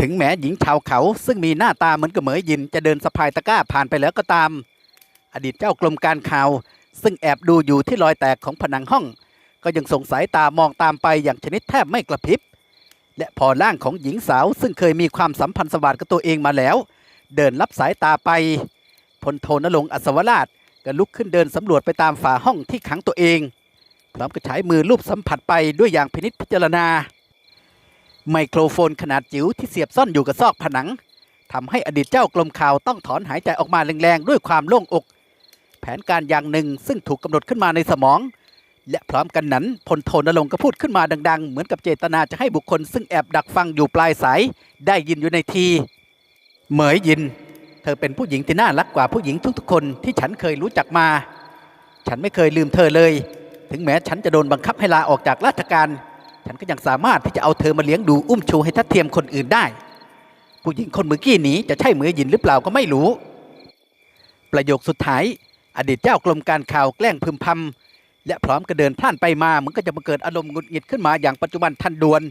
ถึงแม้หญิงชาวเขาซึ่งมีหน้าตาเหมือนกับเหมยยินจะเดินสะพายตะกร้าผ่านไปแล้วก็ตาม อดีตเจ้ากรมการข่าว ซึ่งแอบดูอยู่ที่รอยแตกของผนังห้อง ก็ยังสงสายตามองตามไปอย่างชนิดแทบไม่กระพริบ และพอร่างของหญิงสาวซึ่งเคยมีความสัมพันธ์สวัสดิ์กับตัวเองมาแล้ว เดินรับสายตาไปพลโทนรงอัศวราชก็ลุกขึ้นเดินสำรวจไปตามฝาห้องที่ขังตัวเองพร้อมกับใช้มือลูบสัมผัสไปด้วยอย่างพินิจพิจารณา ไมโครโฟนขนาดจิ๋วที่เสียบซ่อนอยู่กับซอกผนังทำให้อดีตเจ้ากรมข่าวต้องถอนหายใจออกมาแรงๆ ด้วยความโล่งอก แผนการอย่างหนึ่งซึ่งถูกกำหนดขึ้นมาในสมอง และพร้อมกันนั้นพลโทนรงก็พูดขึ้นมาดัง ๆ เหมือนกับเจตนาจะให้บุคคล ซึ่งแอบดักฟังอยู่ปลายสาย ได้ยินอยู่ในที เหมยยิน เธอเป็นผู้หญิงที่น่ารักกว่าผู้หญิงทุกๆคนที่ฉันเคยรู้จักมา ฉันไม่เคยลืมเธอเลย ถึงแม้ฉันจะโดนบังคับให้ลาออกจากราชการ ฉันก็ยังสามารถที่จะเอาเธอมาเลี้ยงดูอุ้มชูให้ทัดเทียมคนอื่นได้ ผู้หญิงคนเมื่อกี้นี้จะใช่เหมยยินหรือเปล่าก็ไม่รู้ ประโยคสุดท้าย อดีตเจ้ากรมการข่าวแกล้งพึมพำและพร้อมกระเดินพล่านไปมาเหมันก็จะมาเกิดอารมณ์หงุดหงิดขึ้นมาอย่างปัจจุบันทันด่วน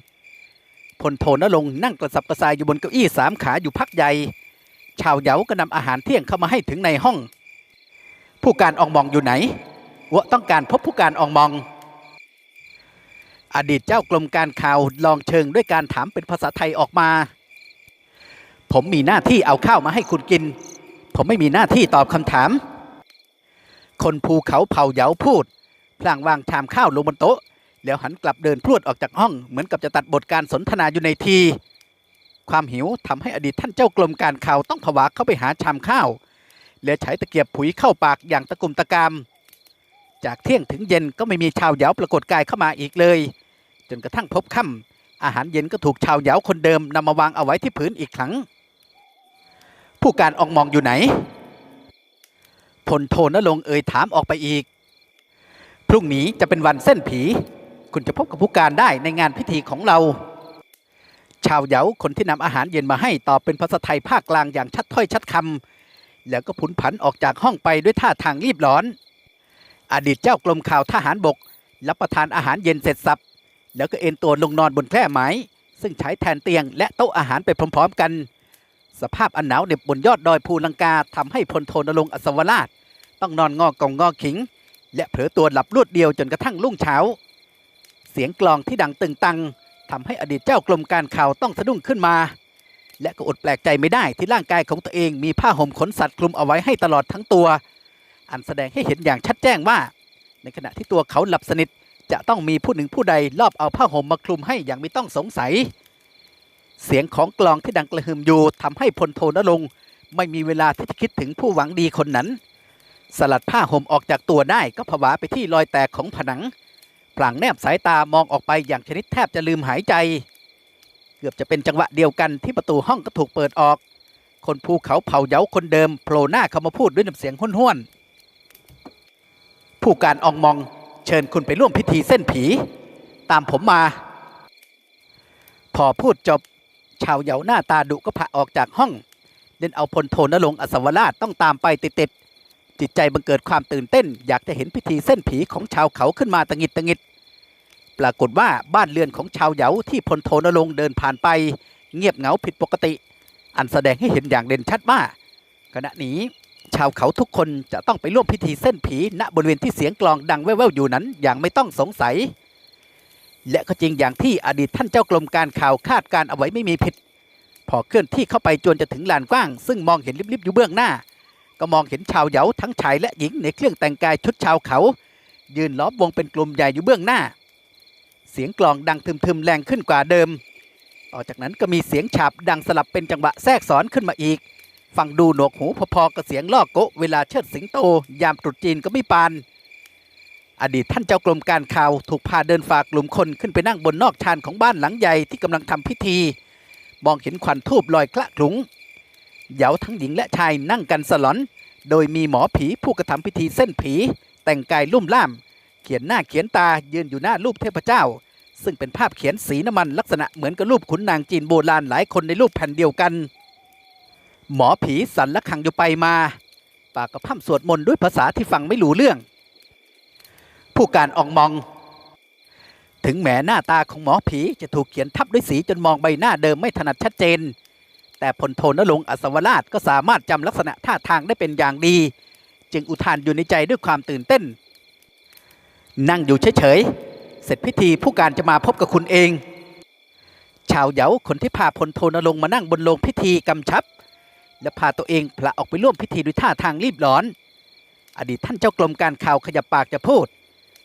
พลโทนรงนั่งกระสับกระส่ายอยู่บนเก้าอี้สามขาอยู่พักใหญ่ ชาวเหยาก็นำอาหารเที่ยงเข้ามาให้ถึงในห้อง ผู้การอองมองอยู่ไหนวะต้องการพบผู้การอองมอง อดีตเจ้ากรมการข่าวลองเชิงด้วยการถามเป็นภาษาไทยออกมา ผมมีหน้าที่เอาข้าวมาให้คุณกิน ผมไม่มีหน้าที่ตอบคำถาม คนภูเขาเผาเหยาพูด พลางวางชามข้าวลงบนโต๊ะ แล้วหันกลับเดินพรวดออกจากห้อง เหมือนกับจะตัดบทการสนทนาอยู่ในที ความหิวทำให้อดีตท่านเจ้ากรมการข่าวต้องผวาเข้าไปหาชามข้าว แล้วใช้ตะเกียบผุยเข้าปากอย่างตะกุมตะกาม จากเที่ยงถึงเย็นก็ไม่มีชาวเหยาปรากฏกายเข้ามาอีกเลย จนกระทั่งพบค่ำอาหารเย็นก็ถูกชาวเหยาคนเดิมนำมาวางเอาไว้ที่พื้นอีกครั้ง ผู้การออกมองอยู่ไหนพลโทนรงเอ่ยถามออกไปอีก พรุ่งนี้จะเป็นวันเส้นผี คุณจะพบกับผู้การได้ในงานพิธีของเรา ชาวเหยาคนที่นำอาหารเย็นมาให้ตอบเป็นภาษาไทยภาคกลางอย่างชัดถ้อยชัดคำแล้วก็ผุนผันออกจากห้องไปด้วยท่าทางรีบร้อน อดีตเจ้ากรมข่าวทหารบก รับประทานอาหารเย็นเสร็จสับ แล้วก็เอนตัวลงนอนบนแคร่ไม้ ซึ่งใช้แทนเตียงและโต๊ะอาหารไปพร้อมๆกัน สภาพอันหนาวเหน็บบนยอดดอยภูลังกาทำให้พลโทนรงอัศวราช ต้องนอนงอกองงอขิง และเผลอตัวหลับรวดเดียวจนกระทั่งรุ่งเช้า เสียงกลองที่ดังตึงตังทำให้อดีตเจ้ากรมการข่าวต้องสะดุ้งขึ้นมา และก็อดแปลกใจไม่ได้ที่ร่างกายของตัวเองมีผ้าห่มขนสัตว์คลุมเอาไว้ให้ตลอดทั้งตัว อันแสดงให้เห็นอย่างชัดแจ้งว่า ในขณะที่ตัวเขาหลับสนิทจะต้องมีผู้หนึ่งผู้ใดลอบเอาผ้าห่มมาคลุมให้อย่างไม่ต้องสงสัย เสียงของกลองที่ดังกระหึ่มอยู่ทำให้พลโทนรงไม่มีเวลาที่จะคิดถึงผู้หวังดีคนนั้น สลัดผ้าห่มออกจากตัวได้ก็ผวาไปที่รอยแตกของผนังพลางแนบสายตามองออกไปอย่างชนิดแทบจะลืมหายใจ เกือบจะเป็นจังหวะเดียวกันที่ประตูห้องก็ถูกเปิดออก คนภูเขาเผาเหยาคนเดิมโผล่หน้าเข้ามาพูดด้วยน้ำเสียงห้วนๆ ผู้การอองมองเชิญคุณไปร่วมพิธีเส้นผี ตามผมมา พอพูดจบ ชาวเหยาหน้าตาดุก็ผะออกจากห้องเล่นเอาพลโทนรงอัศวราชต้องตามไปติดๆจิตใจบังเกิดความตื่นเต้น อยากจะเห็นพิธีเส้นผีของชาวเขาขึ้นมาตะงิดตะงิดปรากฏว่าบ้านเรือนของชาวเหยาที่พลโทนรงเดินผ่านไป เงียบเหงาผิดปกติ อันแสดงให้เห็นอย่างเด่นชัดว่าขณะนี้ ชาวเขาทุกคนจะต้องไปร่วมพิธีเส้นผีณบริเวณที่เสียงกลองดังแว่วๆอยู่นั้นอย่างไม่ต้องสงสัย และก็จริงอย่างที่อดีตท่านเจ้ากรมการข่าวคาดการเอาไว้ไม่มีผิด พอเคลื่อนที่เข้าไปจนจะถึงลานกว้าง ซึ่งมองเห็นลิบๆอยู่เบื้องหน้า ก็มองเห็นชาวเหยาทั้งชายและหญิงในเครื่องแต่งกายชุดชาวเขา ยืนล้อมวงเป็นกลุ่มใหญ่อยู่เบื้องหน้า เสียงกลองดังทึมๆแรงขึ้นกว่าเดิม ต่อจากนั้นก็มีเสียงฉาบดังสลับเป็นจังหวะแทรกซ้อนขึ้นมาอีก ฟังดูหนวกหูพอๆกับเสียงล่อโกะเวลาเชิดสิงโต ยามตรุษจีนก็ไม่ปาน อดีตท่านเจ้ากรมการข่าวถูกพาเดินฝากกลุ่มคนขึ้นไปนั่งบนนอกชานของบ้านหลังใหญ่ที่กำลังทำพิธี มองเห็นควันทูบลอยคละคลุ้งเหยาทั้งหญิงและชายนั่งกันสลอน โดยมีหมอผีผู้กระทำพิธีเส้นผี แต่งกายลุ่มล่าม เขียนหน้าเขียนตายืนอยู่หน้ารูปเทพเจ้า ซึ่งเป็นภาพเขียนสีน้ำมันลักษณะเหมือนกับรูปขุนนางจีนโบราณหลายคนในรูปแผ่นเดียวกัน หมอผีสันละคังอยู่ไปมา ปากกระพร่ำสวดมนต์ด้วยภาษาที่ฟังไม่รู้เรื่อง ผู้การอองมอง ถึงแม้หน้าตาของหมอผีจะถูกเขียนทับด้วยสีจนมองใบหน้าเดิมไม่ถนัดชัดเจน แต่พลโทนรงอัศวราชก็สามารถจำลักษณะท่าทางได้เป็นอย่างดี จึงอุทานอยู่ในใจด้วยความตื่นเต้น นั่งอยู่เฉยๆเสร็จพิธีผู้การจะมาพบกับคุณเอง ชาวเหยาคนที่พาพลโทนรงมานั่งบนโลงพิธีกำชับ และพาตัวเองพละออกไปร่วมพิธีด้วยท่าทางรีบร้อน อดีตท่านเจ้ากรมการข่าวขยับปากจะพูด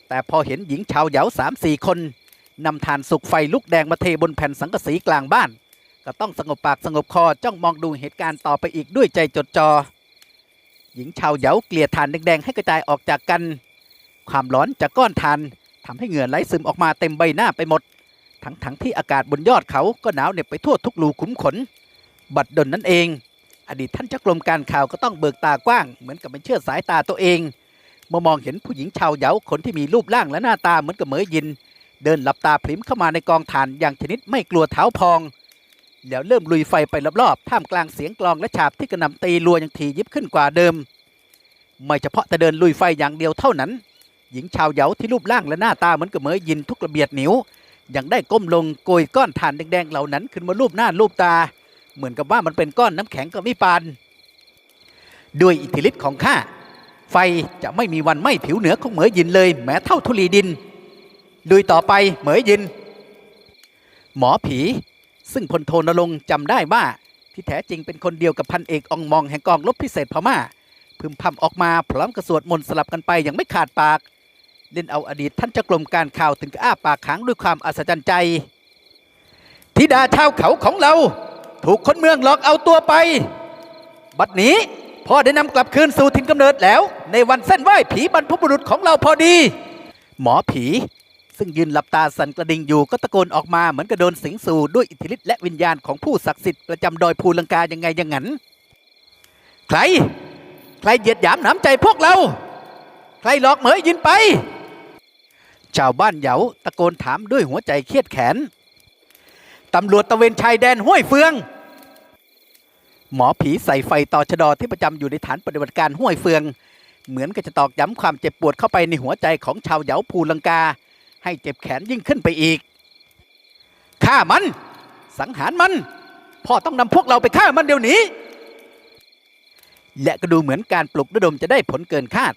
แต่พอเห็นหญิงชาวเหยาสามสี่คนนำทานสุกไฟลุกแดงมาเทบนแผ่นสังกะสีกลางบ้าน ก็ต้องสงบปากสงบคอจ้องมองดูเหตุการณ์ต่อไปอีกด้วยใจจดจอ่อหญิงชาวเหยาเกลี่ยทานแดงๆให้กระจายออกจากกัน ความร้อนจากก้อนทานทำให้เหงื่อไหลซึมออกมาเต็มใบหน้าไปหมด ทั้งๆที่อากาศบนยอดเขาก็หนาวเหน็บไปทั่วทุกรูขุมขน บัดดลนั่นเอง อดีตท่านเจ้ากรมการข่าวก็ต้องเบิกตากว้าง เหมือนกับเป็นเชื่อสายตาตัวเองเมื่อมองเห็นผู้หญิงชาวเหยาคนที่มีรูปร่างและหน้าตาเหมือนกับเหมยยิน เดินหลับตาพริมเข้ามาในกองถ่านอย่างชนิดไม่กลัวเท้าพอง แล้วเริ่มลุยไฟไปรอบๆท่ามกลางเสียงกลองและฉาบที่กระหน่ำตีรัวอยังถี่ยิบขึ้นกว่าเดิม ไม่เฉพาะแต่เดินลุยไฟอย่างเดียวเท่านั้น หญิงชาวเหยาที่รูปร่างและหน้าตาเหมือนกับเหมยยินทุกระเบียดนิ้วยังได้ก้มลงโกยก้อนถ่านแดงๆเหล่านั้นขึ้นมารูปหน้ารูปตา เหมือนกับว่ามันเป็นก้อนน้ำแข็งก็ไม่ปานด้วยอิทธิฤทธิ์ของข้าไฟจะไม่มีวันไหม้ผิวเหนือของเหมยยินเลย แม้เท่าธุลีดินลุยต่อไปเหมยยิน หมอผี ซึ่งพลโทนรงค์จำได้ว่า ที่แท้จริงเป็นคนเดียวกับพันเอกองมองแห่งกองรบพิเศษพม่า พึมพำออกมาพร้อมกระสวดมนต์สลับกันไปอย่างไม่ขาดปาก เล่นเอาอดีตท่านเจ้ากรมการข่าวถึงกับอ้าปากค้างด้วยความอัศจรรย์ใจธิดาชาวเขาของเรา ถูกคนเมืองหลอกเอาตัวไป บัดนี้พ่อได้นำกลับคืนสู่ถิ่นกำเนิดแล้ว ในวันเส้นไหว้ผีบรรพบุรุษของเราพอดี หมอผี ซึ่งยืนหลับตาสั่นกระดิ่งอยู่ก็ตะโกนออกมาเหมือนกระโดนสิงสู่ด้วยอิทธิฤทธิ์และวิญญาณของผู้ศักดิ์สิทธิ์ประจำดอยภูลังกายังไงยังงั้น ใคร ใครเหยียดหยามหนามใจพวกเรา ใครหลอกเหมยยินไป ชาวบ้านเหยาตะโกนถามด้วยหัวใจเครียดแขนตำรวจตะเวนชายแดนห้วยเฟือง หมอผีใส่ไฟต่อชะดอที่ประจำอยู่ในฐานปฏิบัติการห้วยเฟือง เหมือนกับจะตอกย้ำความเจ็บปวดเข้าไปในหัวใจของชาวเหยาภูลังกา ให้เจ็บแขนยิ่งขึ้นไปอีกฆ่ามัน สังหารมัน พ่อต้องนำพวกเราไปฆ่ามันเดี๋ยวนี้ และก็ดูเหมือนการปลุกระดมจะได้ผลเกินคาด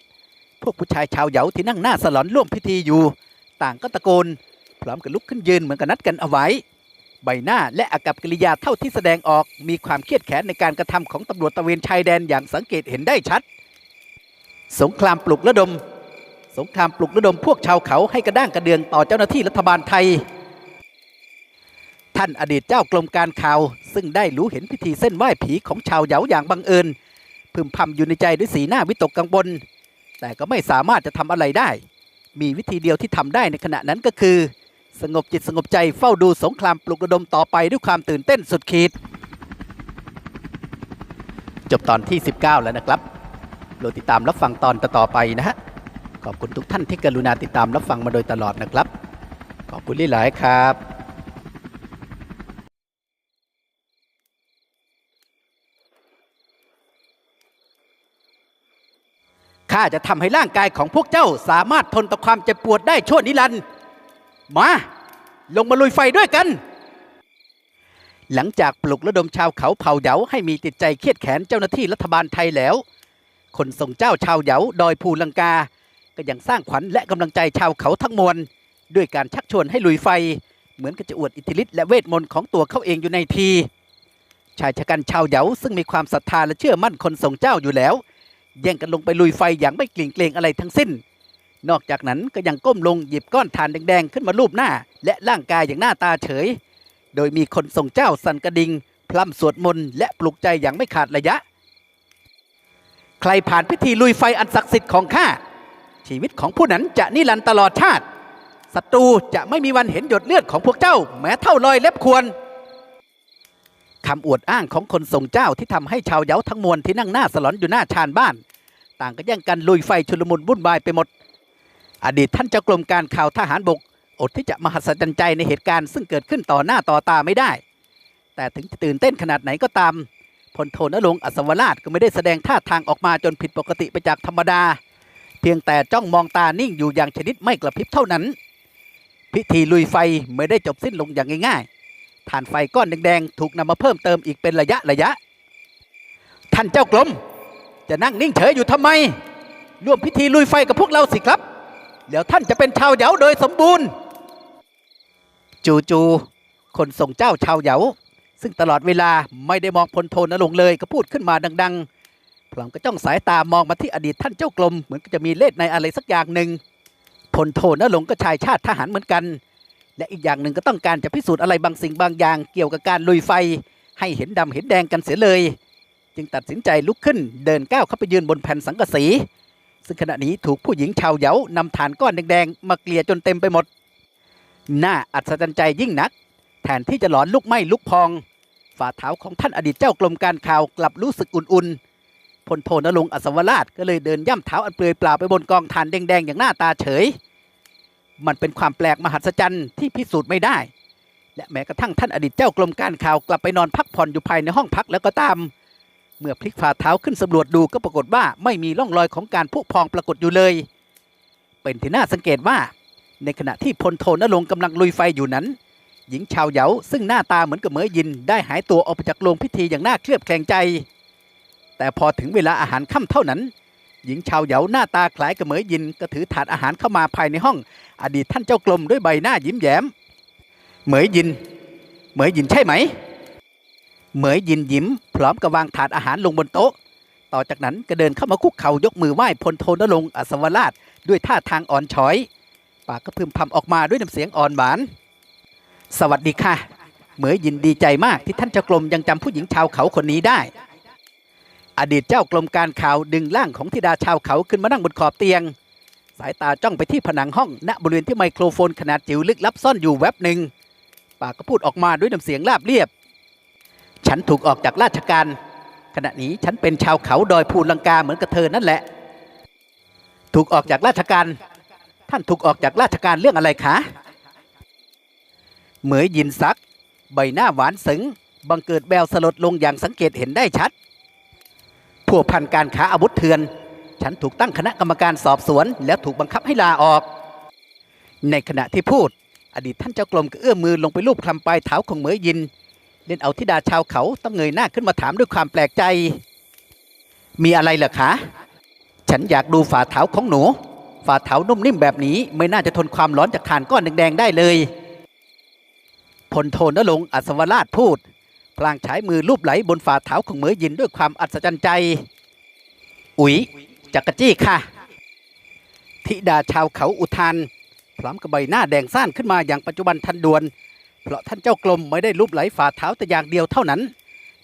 พวกผู้ชายชาวเหยาที่นั่งหน้าสลอนร่วมพิธีอยู่ ต่างก็ตะโกน พร้อมกับลุกขึ้นยืนเหมือนกับนัดกันเอาไว้ ใบหน้าและอากับกิริยาเท่าที่แสดงออก มีความเครียดแค้นในการกระทำของตำรวจตะเวนชายแดนอย่างสังเกตเห็นได้ชัด สงครามปลุกระดม สงครามปลุกระดมพวกชาวเขาให้กระด้างกระเดืองต่อเจ้าหน้าที่รัฐบาลไทย ท่านอดีตเจ้ากรมการข่าว ซึ่งได้รู้เห็นพิธีเส้นไหว้ผีของชาวเหยาอย่างบังเอิญพึมพำอยู่ในใจด้วยสีหน้าวิตกกังวลแต่ก็ไม่สามารถจะทำอะไรได้ มีวิธีเดียวที่ทำได้ในขณะนั้นก็คือ สงบจิตสงบใจเฝ้าดูสงครามปลุกระดมต่อไปด้วยความตื่นเต้นสุดขีด จบตอนที่ 19 แล้วนะครับโปรดติดตามรับฟังตอนต่อไปนะฮะ ขอบคุณทุกท่านที่กรุณาติดตามรับฟังมาโดยตลอดนะครับ ขอบคุณหลายๆครับข้าจะทำให้ร่างกายของพวกเจ้าสามารถทนต่อความเจ็บปวดได้ชั่วนิรันดร์ มา ลงมาลุยไฟด้วยกัน หลังจากปลุกระดมชาวเขาเผ่าเหยาให้มีจิตใจเครียดแค้นเจ้าหน้าที่รัฐบาลไทยแล้ว คนทรงเจ้าชาวเหยาดอยภูลังกา ก็ยังสร้างขวัญและกำลังใจชาวเขาทั้งมวลด้วยการชักชวนให้ลุยไฟ เหมือนกับจะอวดอิทธิฤทธิ์และเวทมนต์ของตัวเขาเองอยู่ในที ชายชะกันชาวเหยาซึ่งมีความศรัทธาและเชื่อมั่นคนทรงเจ้าอยู่แล้วแย่งกันลงไปลุยไฟอย่างไม่เกรงเกรงอะไรทั้งสิ้น นอกจากนั้นก็ยังก้มลงหยิบก้อนถ่านแดงๆ ขึ้นมาลูบหน้า และร่างกายอย่างหน้าตาเฉย โดยมีคนทรงเจ้าสันกระดิงพร่ำสวดมนต์และปลุกใจอย่างไม่ขาดระยะ ใครผ่านพิธีลุยไฟอันศักดิ์สิทธิ์ของข้า ชีวิตของผู้นั้นจะนิรันดร์ตลอดชาติศัตรูจะไม่มีวันเห็นหยดเลือดของพวกเจ้า แม้เท่ารอยเล็บควรคำอวดอ้างของคนทรงเจ้าที่ทำให้ชาวเหยาทั้งมวลที่นั่งหน้าสลอนอยู่หน้าชานบ้าน ต่างก็แย่งกันลุยไฟชุลมุนวุ่นวายไปหมด อดีตท่านเจ้ากรมการข่าวทหารบก อดที่จะมหัศจรรย์ใจในเหตุการณ์ซึ่งเกิดขึ้นต่อหน้าต่อตาไม่ได้ แต่ถึงจะตื่นเต้นขนาดไหนก็ตามพลโทนรงอัศวราชก็ไม่ได้แสดงท่าทางออกมาจนผิดปกติไปจากธรรมดา เพียงแต่จ้องมองตานิ่งอยู่อย่างชนิดไม่กระพริบเท่านั้น พิธีลุยไฟไม่ได้จบสิ้นลงอย่างง่ายๆฐานไฟก้อนแดงๆถูกนำมาเพิ่มเติมอีกเป็นระยะระยะ ท่านเจ้ากรมจะนั่งนิ่งเฉยอยู่ทำไม ร่วมพิธีลุยไฟกับพวกเราสิครับ เดี๋ยวท่านจะเป็นชาวเหยาโดยสมบูรณ์ จู่ๆคนส่งเจ้าชาวเหยาซึ่งตลอดเวลาไม่ได้มองพลโทนรงเลยก็พูดขึ้นมาดัง ๆ พลางก็จ้องสายตามองมาที่อดีตท่านเจ้ากรมเหมือนจะมีเลสในอะไรสักอย่างหนึ่งพลโทนรงก็ชายชาติทหารเหมือนกัน และอีกอย่างหนึ่งก็ต้องการจะพิสูจน์อะไรบางสิ่งบางอย่าง เกี่ยวกับการลุยไฟ ให้เห็นดำเห็นแดงกันเสียเลย จึงตัดสินใจลุกขึ้นเดินก้าวเข้าไปยืนบนแผ่นสังกะสี ซึ่งขณะนี้ถูกผู้หญิงชาวเยาวนำฐานก้อนแดงๆ มาเกลี่ยจนเต็มไปหมด น่าอัศจรรย์ใจยิ่งนัก แทนที่จะหลอนลุกไหม้ลุกพอง ฝ่าเท้าของท่านอดีตเจ้ากรมการข่าวกลับรู้สึกอุ่นๆ พลโทนรงอัศวราชก็เลยเดินย่ำเท้าอันเปลือยเปล่าไปบนกองฐานแดงๆ อย่างหน้าตาเฉย มันเป็นความแปลกมหัศจรรย์ที่พิสูจน์ไม่ได้ และแม้กระทั่งท่านอดีตเจ้ากรมการข่าวกลับไปนอนพักผ่อนอยู่ภายในห้องพักแล้วก็ตาม เมื่อพลิกฝ่าเท้าขึ้นสำรวจดูก็ปรากฏว่าไม่มีร่องรอยของการผุพองปรากฏอยู่เลย เป็นที่น่าสังเกตว่า ในขณะที่พลโทนรงกำลังลุยไฟอยู่นั้น หญิงชาวเหยาซึ่งหน้าตาเหมือนกับเหมยยิน ได้หายตัวออกไปจากโรงพิธีอย่างน่าเคลือบแคลงใจ แต่พอถึงเวลาอาหารค่ำเท่านั้น หญิงชาวเหยาหน้าตาคล้ายกับเหมยยินก็ถือถาดอาหารเข้ามาภายในห้อง อดีตท่านเจ้ากรมด้วยใบหน้ายิ้มแย้ม เหมยยิน เหมยยินใช่ไหม เหมยยินยิ้ม พร้อมกับวางถาดอาหารลงบนโต๊ะ ต่อจากนั้นก็เดินเข้ามาคุกเข่ายกมือไหว้พลโทนรงอัศวราช ด้วยท่าทางอ่อนช้อย ปากก็พึมพำออกมาด้วยน้ำเสียงอ่อนหวาน สวัสดีค่ะ เหมยยินดีใจมากที่ท่านเจ้ากรมยังจำผู้หญิงชาวเขาคนนี้ได้ อดีตเจ้ากรมการข่าวดึงร่างของธิดาชาวเขาขึ้นมานั่งบนขอบเตียง สายตาจ้องไปที่ผนังห้องณบริเวณที่ไมโครโฟนขนาดจิ๋วลึกลับซ่อนอยู่แวบหนึ่งปากก็พูดออกมาด้วยน้ำเสียงราบเรียบ ฉันถูกออกจากราชการ ขณะนี้ฉันเป็นชาวเขาดอยภูลังกาเหมือนกับเธอนั่นแหละ ถูกออกจากราชการ ท่านถูกออกจากราชการเรื่องอะไรคะเหมยยินซัก ใบหน้าหวานสึงบังเกิดแววสลดลงอย่างสังเกตเห็นได้ชัดพวกพันการค้าอาวุธเถื่อน ฉันถูกตั้งคณะกรรมการสอบสวน แล้วถูกบังคับให้ลาออก ในขณะที่พูด อดีตท่านเจ้ากรมก็เอื้อมมือลงไปลูบคลำปลายเท้าของเหมยยิน เล่นเอาทิดาชาวเขาต้องเงยหน้าขึ้นมาถามด้วยความแปลกใจ มีอะไรเหรอคะ ฉันอยากดูฝ่าเท้าของหนู ฝ่าเท้านุ่มนิ่มแบบนี้ ไม่น่าจะทนความร้อนจากฐานก้อนแดงๆได้เลยพลโทนรงอัศวราชพูด พลางใช้มือลูบไหลบนฝ่าเท้าของเหมยยินด้วยความอัศจรรย์ใจ อุ๊ยจักรจี้ค่ะ ธิดาชาวเขาอุทานพร้อมกับใบหน้าแดงซ่านขึ้นมาอย่างปัจจุบันทันด่วน เพราะท่านเจ้ากรมไม่ได้ลูบไหลฝ่าเท้าแต่อย่างเดียวเท่านั้น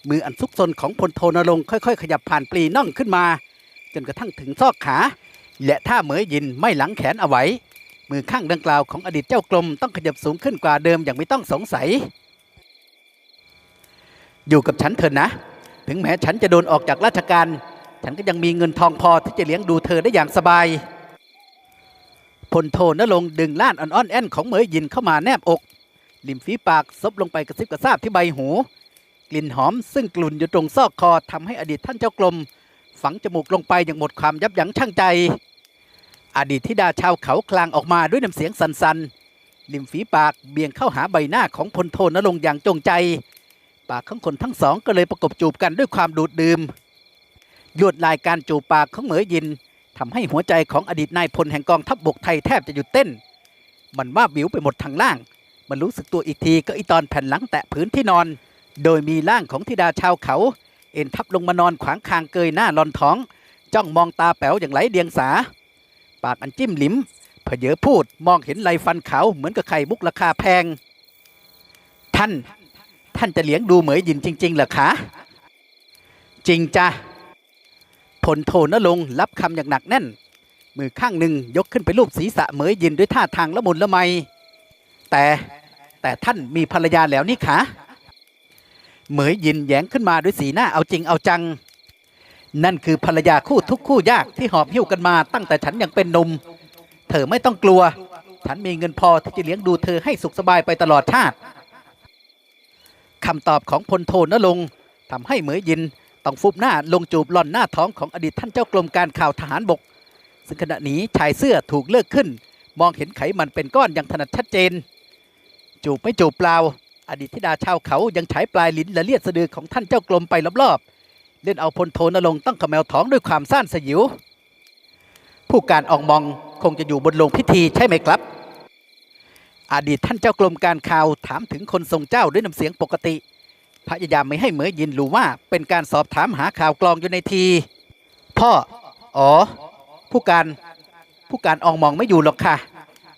มืออันซุกซนของพลโทนรงค่อยๆ ขยับผ่านปลีน่องขึ้นมา จนกระทั่งถึงซอกขา และถ้าเหมยยินไม่หลังแขนเอาไว้ มือข้างดังกล่าวของอดีตเจ้ากรมต้องขยับสูงขึ้นกว่าเดิมอย่างไม่ต้องสงสัย อยู่กับฉันเถอะนะ ถึงแม้ฉันจะโดนออกจากราชการ ฉันก็ยังมีเงินทองพอที่จะเลี้ยงดูเธอได้อย่างสบายพลโทนรงดึงล้านอ่อนๆแอนของเหมยยินเข้ามาแนบอก ริมฝีปากซบลงไปกระซิบกระซาบที่ใบหู กลิ่นหอมซึ่งกลุ่นอยู่ตรงซอกคอทำให้อดีตท่านเจ้ากรมฝังจมูกลงไปอย่างหมดความยับยั้งชั่งใจ อดีตธิดาชาวเขาคลางออกมาด้วยน้ำเสียงสันๆริมฝีปากเบี่ยงเข้าหาใบหน้าของพลโทนรงอย่างจงใจ ปากของคนทั้งสองก็เลยประกบจูบกันด้วยความดูดดื่มลวดลายการจูบปากของเหมยยินทำให้หัวใจของอดีตนายพลแห่งกองทัพบบกไทยแทบจะหยุดเต้น มันว่าบิวไปหมดทางล่าง มันรู้สึกตัวอีกทีก็อีตอนแผ่นหลังแตะพื้นที่นอน โดยมีร่างของธิดาชาวเขา เอ็นทับลงมานอนขวางคางเกยหน้าลอนท้อง จ้องมองตาแป๋วอย่างไร้เดียงสา ปากอันจิ้มลิ้มเผยเยอพูดมองเห็นไหลฟันขาวเหมือนกับไข่มุกราคาแพง ท่าน ท่านจะเลี้ยงดูเหมยยินจริงๆเหรอคะ จริงจ้ะพลโทนรงรับคำอย่างหนักแน่น มือข้างหนึ่งยกขึ้นไปลูบศีรษะเหมยยินด้วยท่าทางละมุนละไม แต่แต่ท่านมีภรรยาแล้วนี่คะเหมยยินแย้งขึ้นมาด้วยสีหน้าเอาจริงเอาจัง นั่นคือภรรยาคู่ทุกคู่ยากที่หอบหิ้วกันมาตั้งแต่ฉันยังเป็นหนุ่มเธอไม่ต้องกลัว ฉันมีเงินพอที่จะเลี้ยงดูเธอให้สุขสบายไปตลอดชาติคำตอบของพลโทนรงทำให้เหมยยินต้องฟุบหน้าลงจูบหล่อนหน้าท้องของอดีตท่านเจ้ากรมการข่าวทหารบก ซึ่งขณะนี้ชายเสื้อถูกเลิกขึ้น มองเห็นไขมันเป็นก้อนอย่างถนัดชัดเจน จูบไม่จูบเปล่า อดีตธิดาชาวเขายังใช้ปลายลิ้นและเลียดสะดือของท่านเจ้ากลมไปรอบๆเล่นเอาพลโทนรงค์ต้งขมแมวท้องด้วยความซ่านสยิว ผู้การอองมองคงจะอยู่บนโรงพิธีใช่ไหมครับ อดีตท่านเจ้ากรมการข่าวถามถึงคนทรงเจ้าด้วยน้ำเสียงปกติ พยายามไม่ให้เหมยยินรู้ว่าเป็นการสอบถามหาข่าวกลองอยู่ในที พ่อ อ๋อ ผู้การ ผู้การอองมองไม่อยู่หรอกค่ะ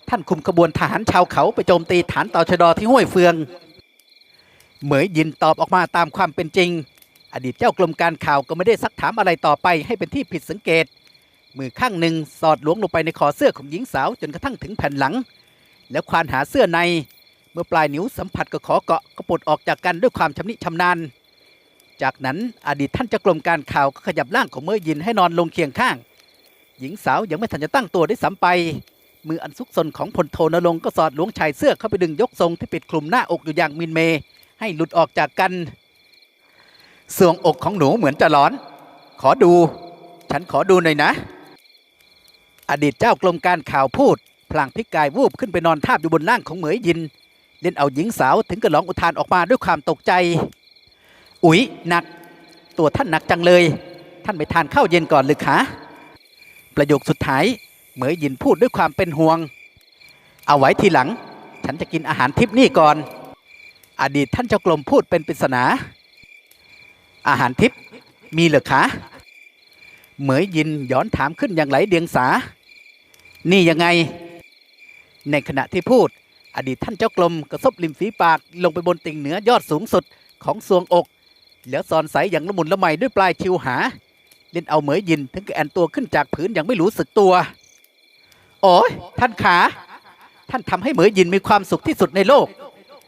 ท่านคุมขบวนทหารชาวเขาไปโจมตีฐานต่อชดอที่ห้วยเฟือง เหมยยินตอบออกมาตามความเป็นจริง อดีตเจ้ากรมการข่าวก็ไม่ได้ซักถามอะไรต่อไปให้เป็นที่ผิดสังเกต มือข้างหนึ่งสอดหลวงลงไปในคอเสื้อของหญิงสาวจนกระทั่งถึงแผ่นหลัง แล้วควานหาเสื้อใน เมื่อปลายนิ้วสัมผัสกับขอเกาะก็ปลดออกจากกันด้วยความชำนิชำนาญ จากนั้นอดีตท่านเจ้ากรมการข่าวก็ขยับร่างของเมื่อยินให้นอนลงเคียงข้าง หญิงสาวยังไม่ทันจะตั้งตัวได้สัมไป มืออันซุกซนของพลโทนรงก็สอดหลวงชายเสื้อเข้าไปดึงยกทรงที่ปิดคลุมหน้าอกอยู่อย่างมินเม ให้หลุดออกจากกันสวงอกของหนูเหมือนจะร้อน ขอดู ฉันขอดูหน่อยนะ อดีตเจ้ากรมการข่าวพูด พลางพิกายวูบขึ้นไปนอนทาบอยู่บนล่างของเหมยยิน เล่นเอาหญิงสาวถึงกับร้องอุทานออกมาด้วยความตกใจ อุ๊ยหนัก ตัวท่านหนักจังเลย ท่านไปทานข้าวเย็นก่อนหรือคะ ประโยคสุดท้าย เหมยยินพูดด้วยความเป็นห่วง เอาไว้ทีหลัง ฉันจะกินอาหารทิพนี่ก่อน อดีตท่านเจ้ากรมพูดเป็นปริศนา อาหารทิพมีเหรือคะเหมยยินย้อนถามขึ้นอย่างไหลเดียงสา นี่ยังไง ในขณะที่พูด อดีตท่านเจ้ากรมกระซบริมฝีปากลงไปบนติ่งเหนือยอดสูงสุดของสวงอก แล้วสอนใสอย่างละมุนละไมด้วยปลายชิวหา ล่นเอาเหมยยินถึงกับแอนตัวขึ้นจากผืนอย่างไม่รู้สึกตัว โอ้ยท่านขา ท่านทำให้เหมยยินมีความสุขที่สุดในโลก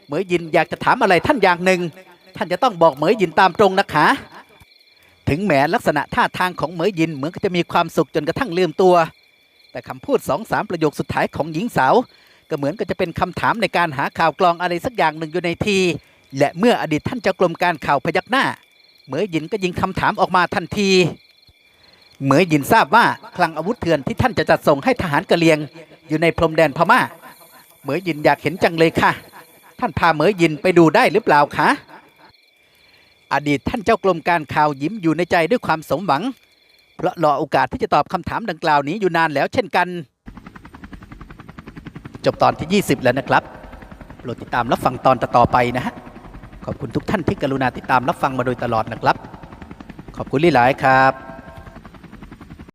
เหมยยินอยากจะถามอะไรท่านอย่างหนึ่ง ท่านจะต้องบอกเหมยยินตามตรงนะคะ ถึงแม้ลักษณะท่าทางของเหมยยินเหมือนกับจะมีความสุขจนกระทั่งลืมตัว แต่คำพูดสองสามประโยคสุดท้ายของหญิงสาวก็เหมือนกับจะเป็นคำถามในการหาข่าวกรองอะไรสักอย่างหนึ่งอยู่ในที และเมื่ออดีตท่านเจ้ากรมการข่าวพยักหน้า เหมยยินก็ยิงคำถามออกมาทันที เหมยยินทราบว่าคลังอาวุธเถื่อนที่ท่านจะจัดส่งให้ทหารกะเหรียง อยู่ในพรมแดนพม่า เหมยยินอยากเห็นจังเลยค่ะ ท่านพาเหมยยินไปดูได้หรือเปล่าคะอดีตท่านเจ้ากรมการข่าวยิ้มอยู่ในใจด้วยความสมหวัง เพราะรอโอกาสที่จะตอบคำถามดังกล่าวนี้อยู่นานแล้วเช่นกัน จบตอนที่ 20 แล้วนะครับโปรดติดตามรับฟังตอนต่อไปนะฮะขอบคุณทุกท่านที่กรุณาติดตามรับฟังมาโดยตลอดนะครับ ขอบคุณหลายครับ